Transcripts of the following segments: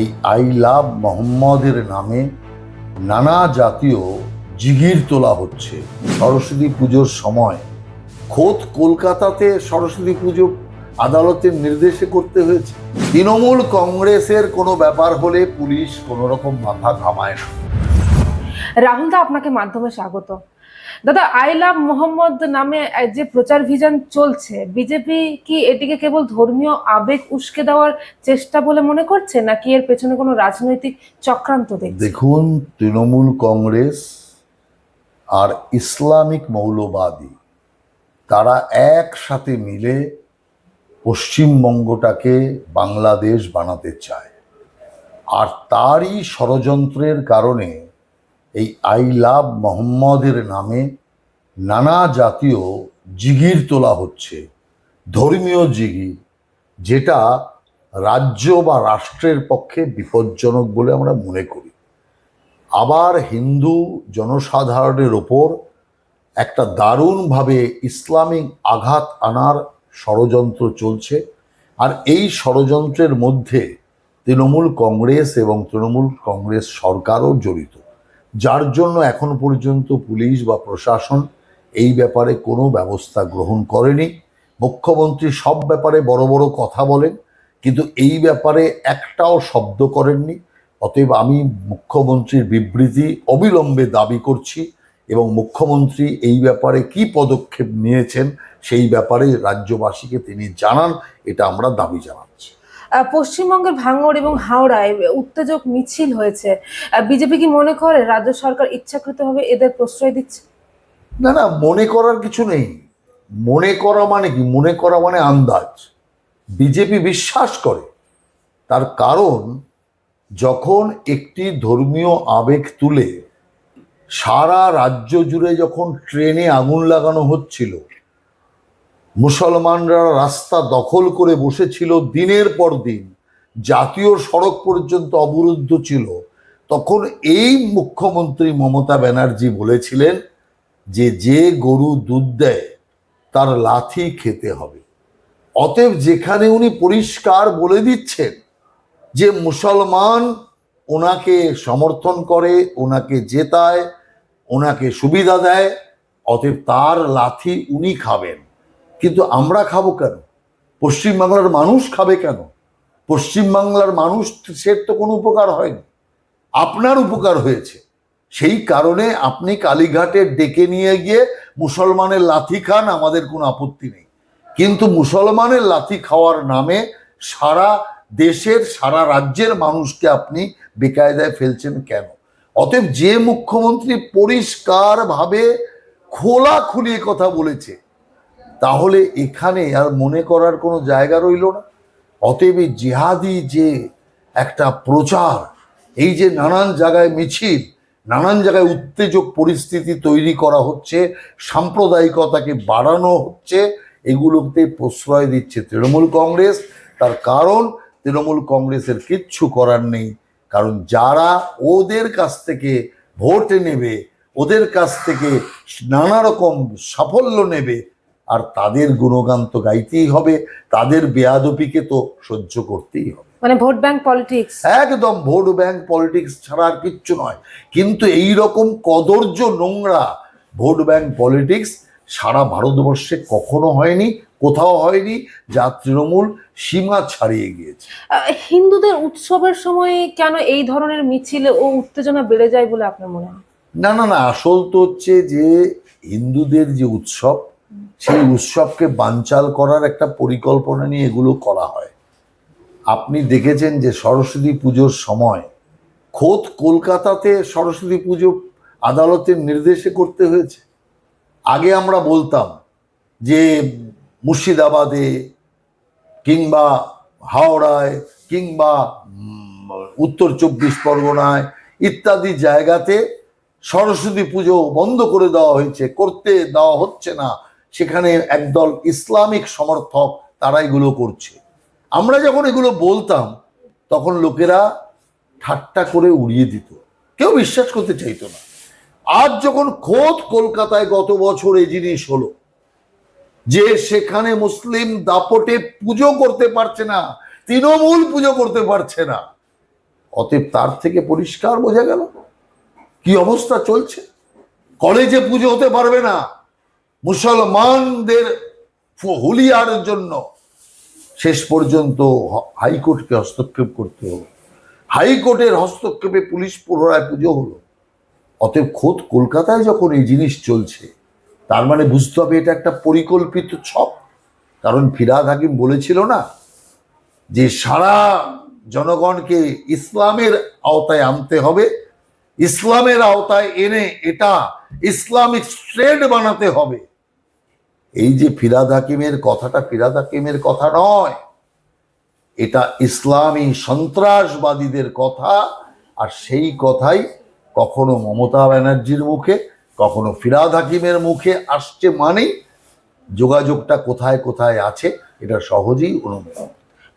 এই I love মোহাম্মদের নামে নানা জাতীয় জিগির তোলা হচ্ছে। সরস্বতী পুজোর সময় খোদ কলকাতাতে সরস্বতী পুজো আদালতের নির্দেশে করতে হয়েছে। তৃণমূল কংগ্রেসের কোনো ব্যাপার হলে পুলিশ কোনো রকম মাথা ঘামায় না। রাহুল দা আপনাকে মাধ্যমে স্বাগত দাদা, আই লাভ মোহাম্মদ নামে যে প্রচার ভিজন চলছে, বিজেপি কি এটিকে কেবল ধর্মীয় আবেগ উস্কে দেওয়ার চেষ্টা বলে মনে করছে, নাকি এর পেছনে কোনো রাজনৈতিক চক্রান্ত দেখুন, তৃণমূল কংগ্রেস আর ইসলামিক মৌলবাদী, তারা একসাথে মিলে পশ্চিমবঙ্গটাকে বাংলাদেশ বানাতে চায়। আর তারই ষড়যন্ত্রের কারণে এই আই লাভ মোহাম্মদের নামে নানা জাতীয় জিগির তোলা হচ্ছে, ধর্মীয় জিগির যেটা রাজ্য বা রাষ্ট্রের পক্ষে বিপজ্জনক বলে আমরা মনে করি। আবার হিন্দু জনসাধারণের ওপর একটা দারুণভাবে ইসলামিক আঘাত আনার ষড়যন্ত্র চলছে, আর এই ষড়যন্ত্রের মধ্যে তৃণমূল কংগ্রেস এবং তৃণমূল কংগ্রেস সরকারও জড়িত। যার জন্য এখন পর্যন্ত পুলিশ বা প্রশাসন এই ব্যাপারে কোনো ব্যবস্থা গ্রহণ করেনি। মুখ্যমন্ত্রী সব ব্যাপারে বড় বড় কথা বলেন, কিন্তু এই ব্যাপারে একটাও শব্দ করেননি। অতএব আমি মুখ্যমন্ত্রীর বিবৃতি অবিলম্বে দাবি করছি এবং মুখ্যমন্ত্রী এই ব্যাপারে কি পদক্ষেপ নিয়েছেন সেই ব্যাপারে রাজ্যবাসীকে তিনি জানান, এটা আমরা দাবি জানাচ্ছি। পশ্চিমবঙ্গের ভাঙড় এবং হাওড়ায় উত্তেজক মিছিল হয়েছে। বিজেপি কি মনে করে রাজ্য সরকার ইচ্ছাকৃতভাবে এদের প্রশ্রয় দিচ্ছে? না না, মনে করার কিছু নেই। মনে করা মানে কি? মনে করা মানে আন্দাজ। বিজেপি বিশ্বাস করে। তার কারণ, যখন একটি ধর্মীয় আবেগ তুলে সারা রাজ্য জুড়ে যখন ট্রেনে আগুন লাগানো হচ্ছিল মুসলমানরা রাস্তা দখল করে বসেছিল দিনের পর দিন। জাতীয় সড়ক পর্যন্ত অবরুদ্ধ ছিল। তখন এই মুখ্যমন্ত্রী মমতা ব্যানার্জি বলেছিলেন যে যে গরু দুধ দেয়, তার লাথি খেতে হবে। অতএব যেখানে উনি পরিষ্কার বলে দিচ্ছেন যে, মুসলমান ওনাকে সমর্থন করে, ওনাকে জেতায়, ওনাকে সুবিধা দেয়, অতএব তার লাথি উনি খাবেন। কিন্তু আমরা খাব কেন? পশ্চিমবাংলার মানুষ খাবে কেন? পশ্চিমবাংলার মানুষ সে তো কোনো উপকার হয়নি। আপনার উপকার হয়েছে। সেই কারণে আপনি কালীঘাটে ডেকে নিয়ে গিয়ে মুসলমানের লাথি খান, আমাদের কোনো আপত্তি নেই। কিন্তু মুসলমানের লাথি খাওয়ার নামে সারা দেশের, সারা রাজ্যের মানুষকে আপনি বেকায়দায় ফেলছেন কেন? অতএব যে মুখ্যমন্ত্রী পরিষ্কারভাবে খোলা খুলিয়ে কথা বলেছে তাহলে এখানে আর মনে করার কোনো জায়গা রইল না। অতএব জিহাদি যে একটা প্রচার, এই যে নানান জায়গায় মিছিল, নানান জায়গায় উত্তেজক পরিস্থিতি তৈরি করা হচ্ছে, সাম্প্রদায়িকতাকে বাড়ানো হচ্ছে, এগুলোতে প্রশ্রয় দিচ্ছে তৃণমূল কংগ্রেস। তার কারণ, তৃণমূল কংগ্রেসের কিচ্ছু করার নেই, কারণ যারা ওদের কাছ থেকে ভোট নেবে, ওদের কাছ থেকে নানা রকম সাফল্য নেবে আর তাদের গুণগান তো গাইতেই হবে তাদের বেয়াদপিকে তো সহ্য করতেই হবে। মানে ভোট ব্যাংক পলিটিক্স। একদম ভোট ব্যাংক পলিটিক্স ছাড়া আর কিচ্ছু নয়। কিন্তু এই রকম কদর্য নোংরা ভোট ব্যাংক পলিটিক্স সারা ভারতবর্ষে কখনো হয়নি কোথাও হয়নি যা তৃণমূল সীমা ছাড়িয়ে গিয়েছে। হিন্দুদের উৎসবের সময় কেন এই ধরনের মিছিল ও উত্তেজনা বেড়ে যায় বলে আপনার মনে হয়? না না না আসল তো হচ্ছে যে হিন্দুদের যে উৎসব সেই উৎসবকে বানচাল করার একটা পরিকল্পনা নিয়ে এগুলো করা হয়। আপনি দেখেছেন যে সরস্বতী পুজোর সময় খোদ কলকাতাতে সরস্বতী পুজো আদালতের নির্দেশে করতে হয়েছে। আগে আমরা বলতাম যে মুর্শিদাবাদে কিংবা হাওড়ায় কিংবা উত্তর চব্বিশ পরগনায় ইত্যাদি জায়গাতে সরস্বতী পুজো বন্ধ করে দেওয়া হয়েছে, করতে দেওয়া হচ্ছে না। সেখানে একদল ইসলামিক সমর্থক তারা এগুলো করছে। আমরা যখন এগুলো বলতাম, তখন লোকেরা ঠাট্টা করে উড়িয়ে দিত। কেউ বিশ্বাস করতে চাইতো না। আজ যখন খোদ কলকাতায় গত বছর এই জিনিস হলো, যে সেখানে মুসলিম দাপটে পুজো করতে পারছে না, তৃণমূল পুজো করতে পারছে না, অতএব তার থেকে পরিষ্কার বোঝা গেল। কি অবস্থা চলছে? কলেজে পুজো হতে পারবে না। মুসলমানদের হুলিয়ার জন্য শেষ পর্যন্ত হাইকোর্টকে হস্তক্ষেপ করতে হলো। হাইকোর্টের হস্তক্ষেপে পুলিশ পুনরায় পুজো হলো। অতএব খোদ কলকাতায় যখন এই জিনিস চলছে, তার মানে বুঝতে হবে এটা একটা পরিকল্পিত ছক। কারণ ফিরাদ হাকিম বলেছিল না যে সারা জনগণকে ইসলামের আওতায় আনতে হবে। ইসলামের আওতায় এনে এটা ইসলামিক স্টেট বানাতে হবে। এই যে ফিরাদ হাকিমের কথাটা ফিরাদ হাকিমের কথা নয় এটা ইসলামী সন্ত্রাসবাদীদের কথা আর সেই কথাই কখনো মমতা ব্যানার্জির মুখে কখনো ফিরাদ হাকিমের মুখে আসছে মানেই যোগাযোগটা কোথায় কোথায় আছে এটা সহজেই অনুভব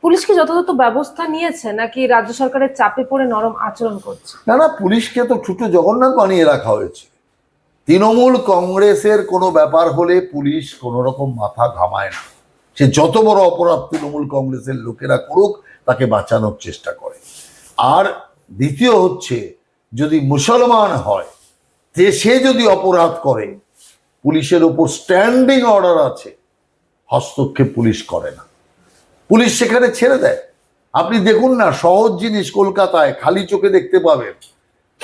পুলিশ কি যথাযথ ব্যবস্থা নিয়েছে নাকি রাজ্য সরকারের চাপে পড়ে নরম আচরণ করছে? না না পুলিশকে তো ছোট জগন্নাথ বানিয়ে রাখা হয়েছে। তৃণমূল কংগ্রেসের কোনো ব্যাপার হলে পুলিশ কোনো রকম মাথা ঘামায় না। সে যত বড় অপরাধ তৃণমূল কংগ্রেসের লোকেরা করুক, তাকে বাঁচানোর চেষ্টা করে। আর দ্বিতীয় হচ্ছে, যদি মুসলমান হয় যে সে যদি অপরাধ করে, পুলিশের ওপর স্ট্যান্ডিং অর্ডার আছে, হস্তক্ষেপ পুলিশ করে না। পুলিশ সেখানে ছেড়ে দেয়। আপনি দেখুন না, সহজ জিনিস কলকাতায় খালি চোখে দেখতে পাবেন,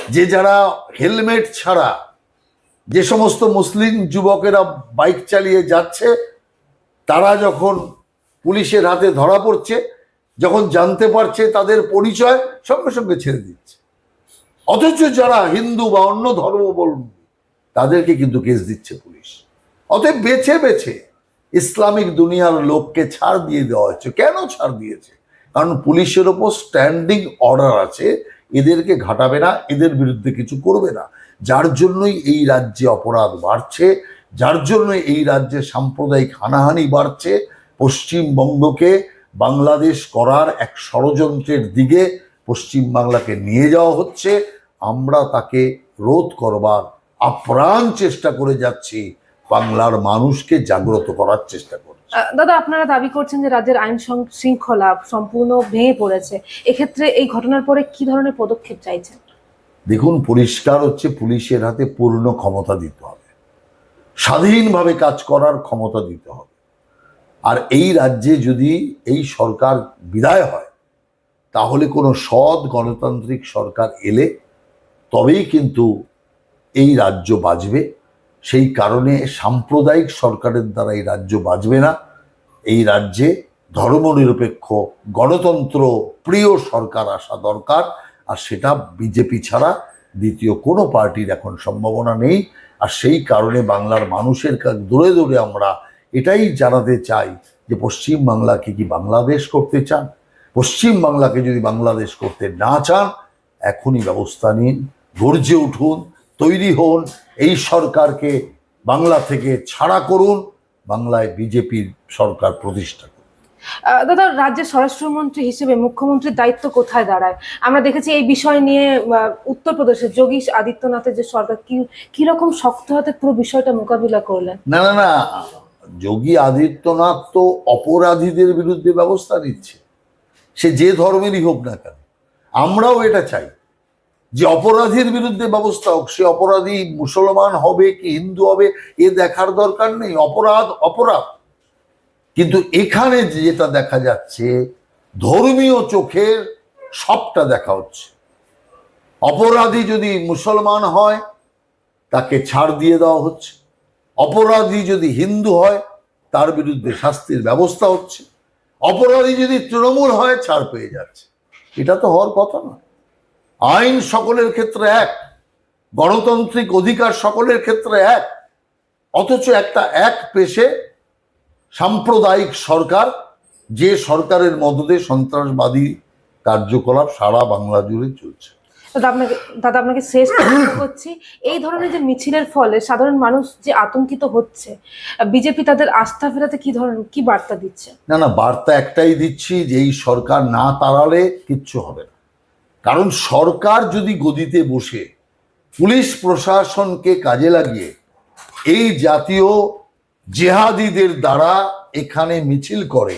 যে যারা হেলমেট ছাড়া যে সমস্ত মুসলিম যুবকেরা বাইক চালিয়ে যাচ্ছে, তারা যখন পুলিশের হাতে ধরা পড়ছে, যখন জানতে পারছে তাদের পরিচয়, সঙ্গে সঙ্গে ছেড়ে দিচ্ছে। অথচ যারা হিন্দু বা অন্য ধর্মাবলম্বী তাদেরকে কিন্তু কেস দিচ্ছে পুলিশ। অতএব বেছে বেছে ইসলামিক দুনিয়ার লোককে ছাড় দিয়ে দেওয়া হচ্ছে কেন ছাড় দিয়েছে? কারণ পুলিশের ওপর স্ট্যান্ডিং অর্ডার আছে এদেরকে ঘাটাবে না, এদের বিরুদ্ধে কিছু করবে না। যার জন্যই এই রাজ্যে অপরাধ বাড়ছে, যার জন্য এই রাজ্যে সাম্প্রদায়িক হানাহানি বাড়ছে, পশ্চিমবঙ্গকে বাংলাদেশ করার এক ষড়যন্ত্রের দিকে পশ্চিমবাংলাকে নিয়ে যাওয়া হচ্ছে। আমরা তাকে রোধ করবার আপ্রাণ চেষ্টা করে যাচ্ছি, বাংলার মানুষকে জাগ্রত করার চেষ্টা করছি। দাদা, আপনারা দাবি করছেন যে রাজ্যের আইন শৃঙ্খলা সম্পূর্ণ ভেঙে পড়েছে। এক্ষেত্রে এই ঘটনার পরে কি ধরনের পদক্ষেপ চাইছেন? দেখুন, পরিষ্কার হচ্ছে পুলিশের হাতে পূর্ণ ক্ষমতা দিতে হবে। স্বাধীনভাবে কাজ করার ক্ষমতা দিতে হবে। আর এই রাজ্যে যদি এই সরকার বিদায় হয়, তাহলে কোনো সৎ গণতান্ত্রিক সরকার এলে তবেই কিন্তু এই রাজ্য বাঁচবে। সেই কারণে সাম্প্রদায়িক সরকারের দ্বারা এই রাজ্য বাঁচবে না। এই রাজ্যে ধর্মনিরপেক্ষ, গণতন্ত্র, প্রিয় সরকার আসা দরকার। আর সেটা বিজেপি ছাড়া দ্বিতীয় কোনো পার্টির এখন সম্ভাবনা নেই। আর সেই কারণে বাংলার মানুষের কাছে দূরে দূরে আমরা এটাই জানাতে চাই যে পশ্চিম বাংলাকে কি বাংলাদেশ করতে চান? পশ্চিম বাংলাকে যদি বাংলাদেশ করতে না চান, এখনই ব্যবস্থা নিন, গর্জে উঠুন। তৈরি হন এই সরকারকে বাংলা থেকে ছাড়া করুন বাংলায় বিজেপির সরকার প্রতিষ্ঠা করুন। দাদা রাজ্যের স্বরাষ্ট্রমন্ত্রী হিসেবে মুখ্যমন্ত্রীর দায়িত্ব কোথায় দাঁড়ায়? আমরা দেখেছি এই বিষয় নিয়ে আহ, উত্তরপ্রদেশের যোগী আদিত্যনাথের যে সরকার কি কীরকম শক্ত হাতে পুরো বিষয়টা মোকাবিলা করলেন? না না না যোগী আদিত্যনাথ তো অপরাধীদের বিরুদ্ধে ব্যবস্থা নিচ্ছে। সে যে ধর্মেরই হোক না কেন আমরাও এটা চাই। যে অপরাধীর বিরুদ্ধে ব্যবস্থা হোক, সে অপরাধী মুসলমান হবে কি হিন্দু হবে, এ দেখার দরকার নেই। অপরাধ অপরাধ। কিন্তু এখানে যেটা দেখা যাচ্ছে, ধর্মীয় চোখের সবটা দেখা হচ্ছে। অপরাধী যদি মুসলমান হয়, তাকে ছাড় দিয়ে দেওয়া হচ্ছে। অপরাধী যদি হিন্দু হয়, তার বিরুদ্ধে শাস্তির ব্যবস্থা হচ্ছে। অপরাধী যদি তৃণমূল হয়, ছাড় পেয়ে যাচ্ছে। এটা তো হওয়ার কথা না আইন সকলের ক্ষেত্রে এক গণতান্ত্রিক অধিকার সকলের ক্ষেত্রে এক অথচ একটা এক পেশে সাম্প্রদায়িক সরকার যে সরকারের মদতে সন্ত্রাসবাদী কার্যকলাপ সারা বাংলা জুড়ে চলছে। দাদা আপনাকে দাদা আপনাকে শেষ করছি। এই ধরনের যে মিছিলের ফলে সাধারণ মানুষ যে আতঙ্কিত হচ্ছে বিজেপি তাদের আস্থা ফেরাতে কি ধরনের কি বার্তা দিচ্ছে? না না বার্তা একটাই দিচ্ছি যে এই সরকার না তাড়ালে কিচ্ছু হবে না। কারণ সরকার যদি গদিতে বসে পুলিশ প্রশাসনকে কাজে লাগিয়ে এই জাতীয় জেহাদিদের দ্বারা এখানে মিছিল করে,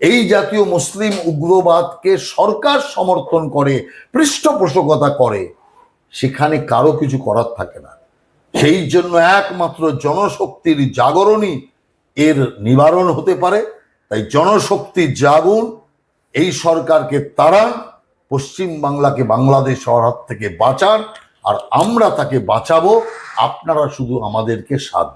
এই জাতীয় মুসলিম উগ্রবাদকে সরকার সমর্থন করে, পৃষ্ঠপোষকতা করে, সেখানে কারও কিছু করার থাকে না। সেই জন্য একমাত্র জনশক্তির জাগরণই এর নিবারণ হতে পারে। তাই জনশক্তি জাগুন, এই সরকারকে তাড়ান পশ্চিম বাংলাকে বাংলাদেশ হাত থেকে বাঁচান আর আমরা তাকে বাঁচাবো। আপনারা শুধু আমাদেরকে সাথ